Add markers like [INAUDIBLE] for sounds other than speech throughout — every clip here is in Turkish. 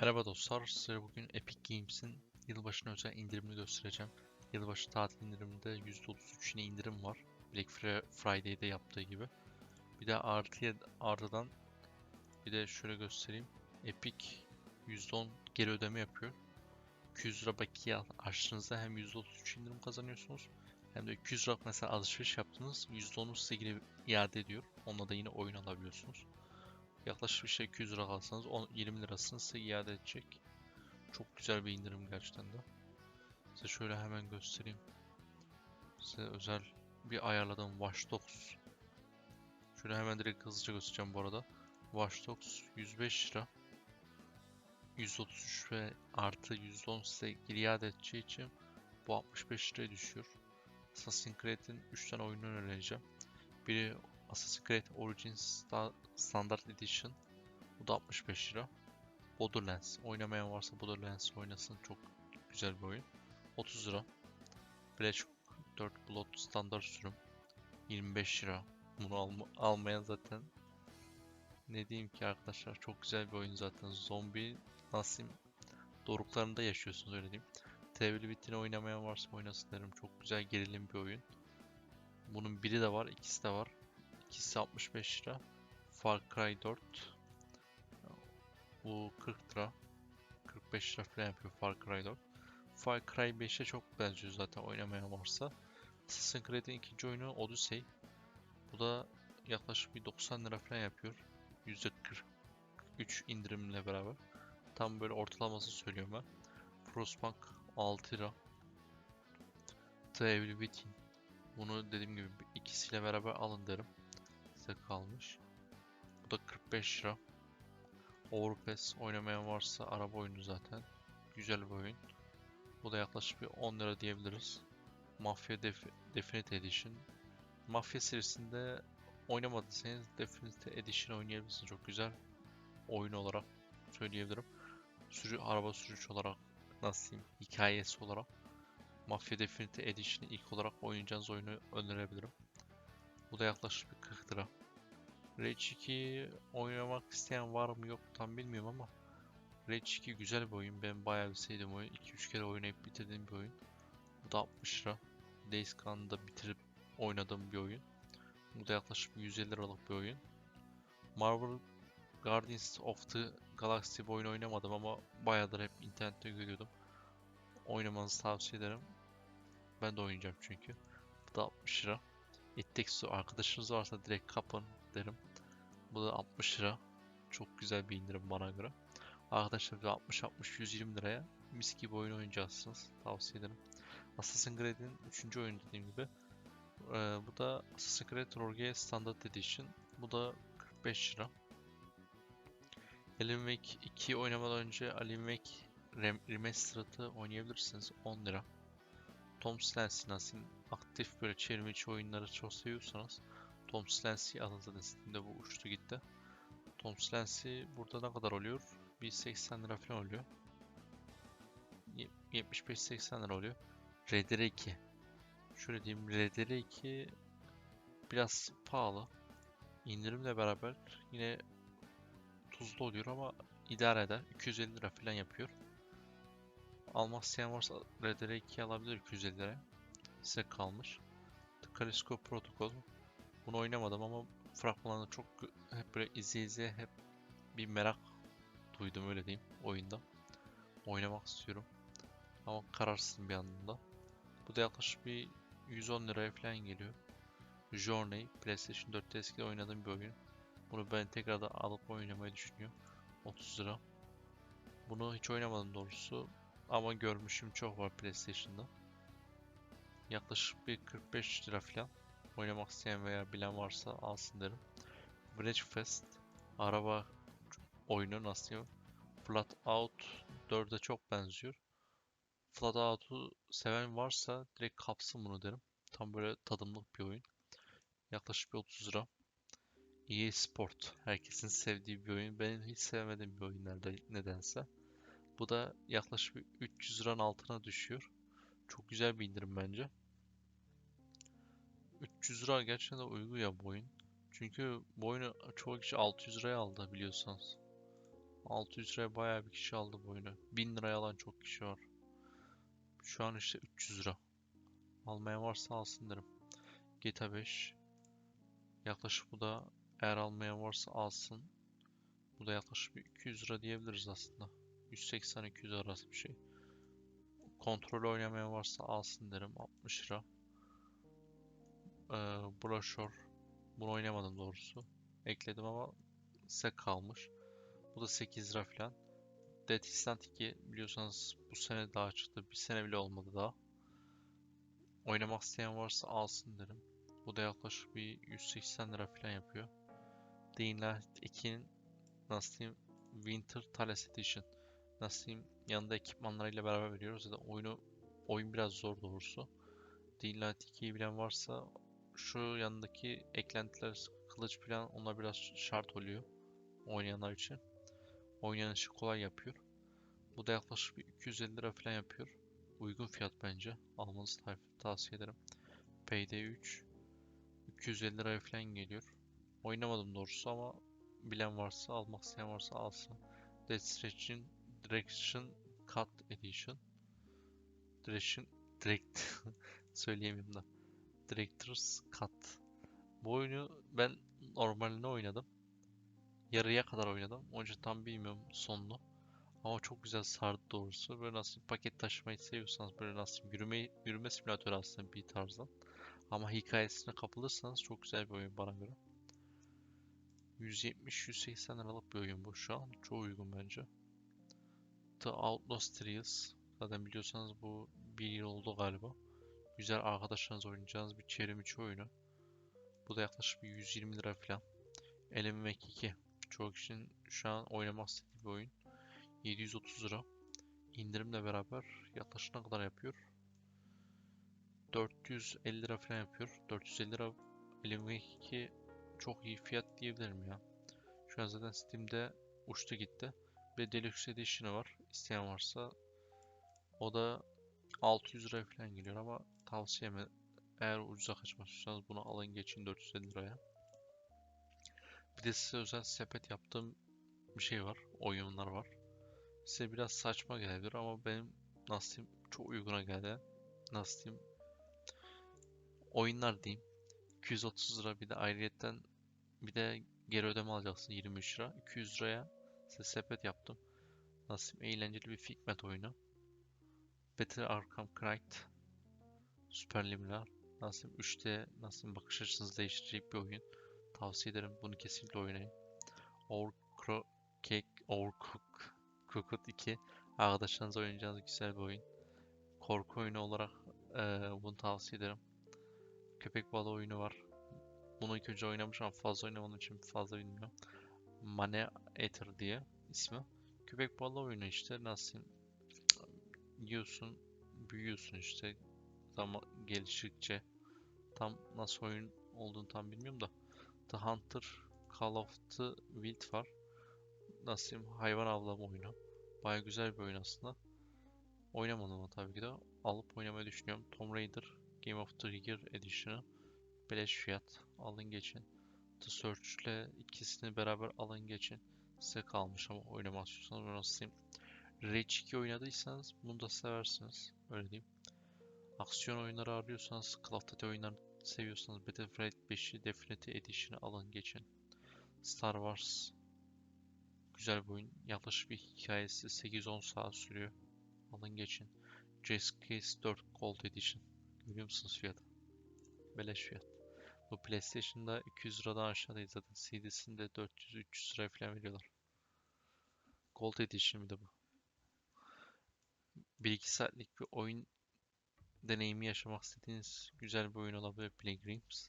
Merhaba dostlar, size bugün Epic Games'in yılbaşına özel indirimini göstereceğim. Yılbaşı tatil indiriminde %33 yine indirim var. Black Fri- Friday'de yaptığı gibi. Bir de artıya ardından bir de şöyle göstereyim. Epic %10 geri ödeme yapıyor. 200 lira bakiye açtığınızda hem %33 indirim kazanıyorsunuz. Hem de 200 lira mesela alışveriş yaptınız %10'u size geri iade ediyor. Onunla da yine oyun alabiliyorsunuz. Yaklaşık bir şey 200 lira alsanız 10, 20 lirasını size iade edecek. Çok güzel bir indirim gerçekten de. Size şöyle hemen göstereyim. Size özel bir ayarladığım Watch Dogs. Şöyle hemen direkt hızlıca göstereceğim bu arada. Watch Dogs 105 lira. 133 ve artı %10 size iade edeceği için bu 65 liraya düşüyor. Assassin's Creed'in 3 tane oyununu öğreneceğim. Biri Assassin's Creed Origins Sta- Standard Edition. Bu da 65 lira. Borderlands. Oynamayan varsa Borderlands oynasın. Çok güzel bir oyun. 30 lira. Black 4 Blood standart sürüm. 25 lira. Bunu alma- almayan zaten ne diyeyim ki arkadaşlar çok güzel bir oyun zaten. Zombi nasıl doruklarında yaşıyorsunuz öyle diyeyim. TV'li bittiğini oynamayan varsa oynasın derim. Çok güzel gerilim bir oyun. Bunun biri de var, ikisi de var. İkisi 65 lira. Far Cry 4. Bu 40 lira. 45 lira falan yapıyor Far Cry 4. Far Cry 5'e çok benziyor zaten oynamayan varsa. Assassin's Creed'in ikinci oyunu Odyssey. Bu da yaklaşık bir 90 lira falan yapıyor. %43 indirimle beraber. Tam böyle ortalaması söylüyorum ben. Frostpunk 6 lira. The Evil Within. Bunu dediğim gibi ikisiyle beraber alın derim. Size kalmış. Bu da 45 lira. Overpass oynamayan varsa araba oyunu zaten. Güzel bir oyun. Bu da yaklaşık bir 10 lira diyebiliriz. Mafia Def Definitive Edition. Mafya serisinde oynamadıysanız Definitive Edition oynayabilirsiniz. Çok güzel oyun olarak söyleyebilirim. Sürü, araba sürücü olarak nasıl diyeyim hikayesi olarak Mafia Definitive Edition'ı ilk olarak oynayacağınız oyunu önerebilirim. Bu da yaklaşık bir 40 lira. Rage 2 oynamak isteyen var mı yok tam bilmiyorum ama Rage 2 güzel bir oyun. Ben bayağı bir sevdim oyun. 2-3 kere oynayıp bitirdiğim bir oyun. Bu da 60 lira. Days Gone'ı da bitirip oynadığım bir oyun. Bu da yaklaşık 150 liralık bir oyun. Marvel Guardians of the Galaxy bir oyun oynamadım ama bayağıdır hep internette görüyordum. Oynamanızı tavsiye ederim. Ben de oynayacağım çünkü. Bu da 60 lira. It Takes Two arkadaşınız varsa direkt kapın derim. Bu da 60 lira. Çok güzel bir indirim bana göre. Arkadaşlar bir 60-60-120 liraya mis gibi oyun oynayacaksınız. Tavsiye ederim. Assassin's Creed'in 3. oyunu dediğim gibi. Ee, bu da Assassin's Creed Rogue Standard Edition. Bu da 45 lira. Alan Wake 2 oynamadan önce Alan Wake Rem Remastered'ı oynayabilirsiniz. 10 lira. Tom Clancy nasıl aktif böyle çevrimiçi oyunları çok seviyorsanız Tom Clancy alın zaten Steam'de bu uçtu gitti. Tom Clancy burada ne kadar oluyor? Bir 80 lira falan oluyor. Ye- 75-80 lira oluyor. RDR2. Şöyle diyeyim RDR2 biraz pahalı. İndirimle beraber yine tuzlu oluyor ama idare eder. 250 lira falan yapıyor. Almak isteyen varsa RDR2 alabilir 250 liraya. Size kalmış. The Callisto Protocol. Bunu oynamadım ama fragmanlarını çok hep böyle izleye izleye hep bir merak duydum öyle diyeyim oyunda. Oynamak istiyorum. Ama kararsızım bir yandan Bu da yaklaşık bir 110 liraya falan geliyor. Journey, PlayStation 4'te eskide oynadığım bir oyun. Bunu ben tekrardan alıp oynamayı düşünüyorum. 30 lira. Bunu hiç oynamadım doğrusu. Ama görmüşüm çok var PlayStation'da. Yaklaşık bir 45 lira falan. Oynamak isteyen veya bilen varsa alsın derim. Wretchfest araba oyunu nasıl diyeyim? Flat Out 4'e çok benziyor. Flat Out'u seven varsa direkt kapsın bunu derim. Tam böyle tadımlık bir oyun. Yaklaşık bir 30 lira. EA Sport. Herkesin sevdiği bir oyun. Benim hiç sevmediğim bir oyun nedense. Bu da yaklaşık bir 300 liranın altına düşüyor. Çok güzel bir indirim bence. 300 lira gerçekten de uygun ya bu oyun. Çünkü bu oyunu çoğu kişi 600 liraya aldı biliyorsanız. 600 liraya bayağı bir kişi aldı bu oyunu. 1000 liraya alan çok kişi var. Şu an işte 300 lira. Almayan varsa alsın derim. GTA 5. Yaklaşık bu da eğer almayan varsa alsın. Bu da yaklaşık bir 200 lira diyebiliriz aslında. 180-200 arası bir şey. Kontrol oynamayan varsa alsın derim. 60 lira. Ee, broşür. Bunu oynamadım doğrusu. Ekledim ama size kalmış. Bu da 8 lira falan. Dead Island 2 biliyorsanız bu sene daha çıktı. Bir sene bile olmadı daha. Oynamak isteyen varsa alsın derim. Bu da yaklaşık bir 180 lira falan yapıyor. Dying Light 2'nin nasıl diyeyim Winter Tales Edition. Nasıl diyeyim yanında ekipmanlarıyla beraber veriyoruz. Zaten oyunu oyun biraz zor doğrusu. Dying Light 2'yi bilen varsa şu yanındaki eklentiler kılıç falan onlar biraz şart oluyor oynayanlar için. Oynayan kolay yapıyor. Bu da yaklaşık bir 250 lira falan yapıyor. Uygun fiyat bence. Almanızı tav- tavsiye ederim. Payday 3 250 liraya falan geliyor. Oynamadım doğrusu ama bilen varsa, almak isteyen varsa alsın. Death Stretch'in Direction Cut Edition. Direction Direct [LAUGHS] söyleyemiyorum da. Director's Cut. Bu oyunu ben normalini oynadım. Yarıya kadar oynadım. Onun tam bilmiyorum sonunu. Ama çok güzel sardı doğrusu. Böyle nasıl paket taşımayı seviyorsanız böyle nasıl yürüme, yürüme simülatörü aslında bir tarzdan. Ama hikayesine kapılırsanız çok güzel bir oyun bana göre. 170-180 liralık bir oyun bu şu an. Çok uygun bence. The Outlast Trials. Zaten biliyorsanız bu bir yıl oldu galiba. Güzel arkadaşlarınızla oynayacağınız bir çevrim içi oyunu. Bu da yaklaşık bir 120 lira falan. Element 2. Çoğu kişinin şu an oynamak istediği bir oyun. 730 lira. İndirimle beraber yaklaşık ne kadar yapıyor? 450 lira falan yapıyor. 450 lira Element 2 çok iyi fiyat diyebilirim ya. Şu an zaten Steam'de uçtu gitti. Bir Deluxe Edition'ı var. İsteyen varsa o da 600 liraya falan geliyor ama tavsiyem eğer ucuza kaçmak istiyorsanız bunu alın geçin 450 liraya. Bir de size özel sepet yaptığım bir şey var. Oyunlar var. Size biraz saçma gelebilir ama benim nasıl diyeyim çok uyguna geldi. Nasıl diyeyim oyunlar diyeyim. 230 lira bir de ayrıyetten bir de geri ödeme alacaksın 23 lira. 200 liraya size sepet yaptım. Diyeyim eğlenceli bir Figment oyunu. Battle Arkham Knight Superliminal nasıl diyeyim 3D nasıl bakış açınızı değiştirecek bir oyun. Tavsiye ederim bunu kesinlikle oynayın. Overcro Cake Overcook Cooked 2 arkadaşlarınızla oynayacağınız güzel bir oyun. Korku oyunu olarak eee, bunu tavsiye ederim. Köpek balığı oyunu var. Bunu ilk önce oynamışım ama fazla oynamadığım için fazla bilmiyorum. Mane Eater diye ismi. Köpek balığı oyunu işte nasıl yiyorsun, büyüyorsun işte zaman geliştikçe. Tam nasıl oyun olduğunu tam bilmiyorum da. The Hunter Call of the Wild var. Nasıl hayvan avlama oyunu. Baya güzel bir oyun aslında. Oynamadım ama tabii ki de. Alıp oynamayı düşünüyorum. Tomb Raider Game of the Year Edition'ı. Beleş fiyat. Alın geçin. The Search ile ikisini beraber alın geçin. Size kalmış ama oynamak istiyorsanız ben diyeyim. Rage 2 oynadıysanız bunu da seversiniz. Öyle diyeyim. Aksiyon oyunları arıyorsanız, Call of Duty oyunları seviyorsanız Battlefield 5'i Definitive Edition'ı alın geçin. Star Wars güzel bir oyun. Yaklaşık bir hikayesi 8-10 saat sürüyor. Alın geçin. Just Case 4 Gold Edition. Görüyor musunuz fiyatı? Beleş fiyat. Bu PlayStation'da 200 liradan aşağı zaten. CD'sinde 400-300 lira falan veriyorlar. Gold Edition bir de bu. 1-2 saatlik bir oyun deneyimi yaşamak istediğiniz güzel bir oyun olabilir Pilgrims.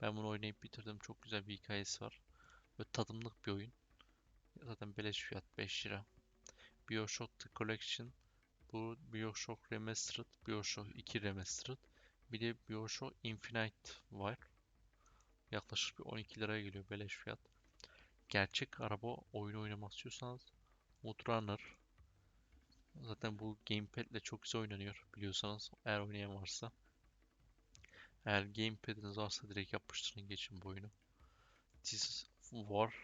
Ben bunu oynayıp bitirdim. Çok güzel bir hikayesi var. Ve tadımlık bir oyun. Zaten beleş fiyat 5 lira. Bioshock The Collection. Bu Bioshock Remastered, Bioshock 2 Remastered. Bir de Bioshock Infinite var. Yaklaşık bir 12 liraya geliyor beleş fiyat. Gerçek araba oyunu oynamak istiyorsanız Outrunner. Zaten bu gamepad ile çok güzel oynanıyor biliyorsanız eğer oynayan varsa. Eğer gamepad'iniz varsa direkt yapıştırın geçin bu oyunu. This War,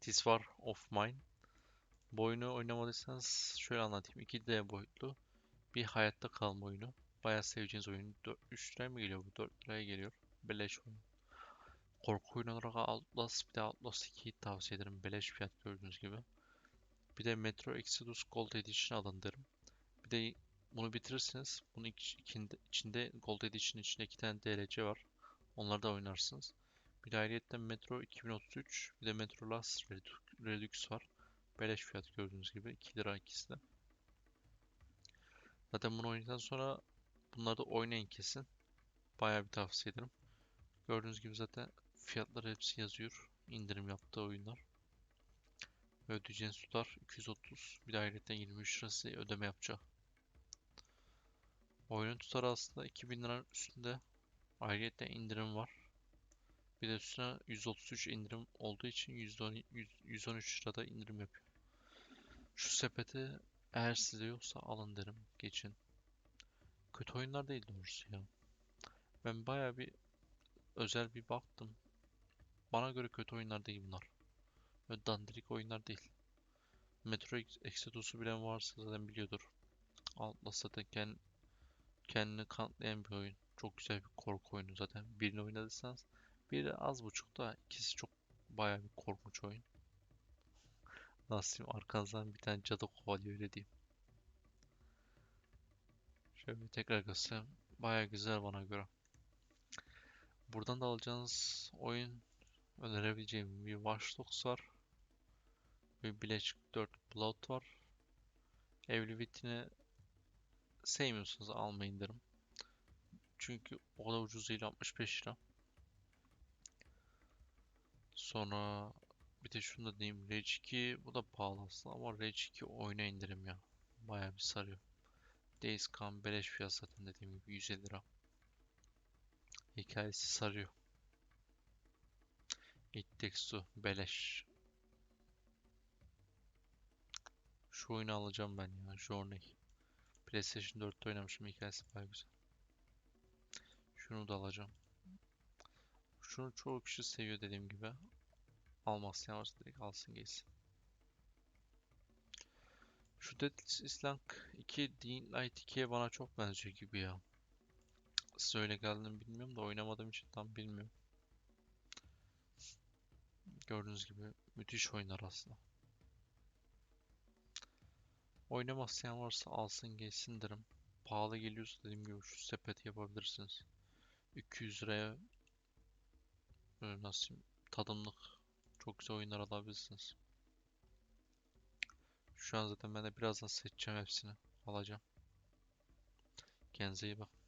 This War of Mine. Bu oyunu oynamadıysanız şöyle anlatayım. 2D boyutlu bir hayatta kalma oyunu. Bayağı seveceğiniz oyun. 3 liraya mı geliyor bu? 4 liraya geliyor. Beleş oyun. Korku oyunu olarak Outlast bir de Outlast 2'yi tavsiye ederim. Beleş fiyat gördüğünüz gibi. Bir de Metro Exodus Gold Edition alın derim. Bir de bunu bitirirseniz bunun iç- ikinde- içinde Gold Edition içinde iki tane DLC var. Onları da oynarsınız. Bir de ayrıyetten Metro 2033 bir de Metro Last Redu- Redux var. Beleş fiyat gördüğünüz gibi 2 lira ikisi de. Zaten bunu oynadıktan sonra bunları da oynayın kesin. Bayağı bir tavsiye ederim. Gördüğünüz gibi zaten fiyatları hepsi yazıyor. İndirim yaptığı oyunlar. Ödeyeceğiniz tutar 230. Bir de ayrıca 23 lirası ödeme yapacak. Oyunun tutarı aslında 2000 liranın üstünde. Ayrıca indirim var. Bir de üstüne 133 indirim olduğu için %10, 100 113 lirada indirim yapıyor. Şu sepeti eğer sizde yoksa alın derim. Geçin. Kötü oyunlar değil doğrusu ya. Ben bayağı bir özel bir baktım. Bana göre kötü oyunlar değil bunlar. Böyle dandirik oyunlar değil. Metro Ex- Exodus'u bilen varsa zaten biliyordur. Outlast zaten kend- kendini kanıtlayan bir oyun. Çok güzel bir korku oyunu zaten. Birini oynadıysanız biri az buçuk da ikisi çok bayağı bir korkunç oyun. Nasıl diyeyim arkanızdan bir tane cadı kovalıyor öyle diyeyim. Şöyle tekrar göstereyim. Bayağı güzel bana göre. Buradan da alacağınız oyun önerebileceğim bir Watch Dogs var. Bir Black 4 Blood var. Evli Witney sevmiyorsanız almayın derim. Çünkü o da ucuz değil 65 lira. Sonra bir de şunu da diyeyim. Rage 2 bu da pahalı aslında ama Rage 2 oyuna indirim ya. Bayağı bir sarıyor. Days Gone beleş fiyat zaten dediğim gibi 150 lira. Hikayesi sarıyor. It Takes Two beleş. Şu oyunu alacağım ben ya. Journey. PlayStation 4'te oynamışım. Hikayesi bayağı güzel. Şunu da alacağım. Şunu çoğu kişi seviyor dediğim gibi. Almazsa varsa direkt alsın gelsin. Şu Dead Island 2 Dying Light 2'ye bana çok benziyor gibi ya. Size öyle geldiğini bilmiyorum da oynamadığım için tam bilmiyorum. Gördüğünüz gibi müthiş oyunlar aslında. Oynamazsayan varsa alsın gelsin derim. Pahalı geliyorsa dediğim gibi şu sepeti yapabilirsiniz. 200 liraya böyle nasıl tadımlık çok güzel oyunlar alabilirsiniz. Şu an zaten ben de birazdan seçeceğim hepsini. Alacağım. Kendinize iyi bakın.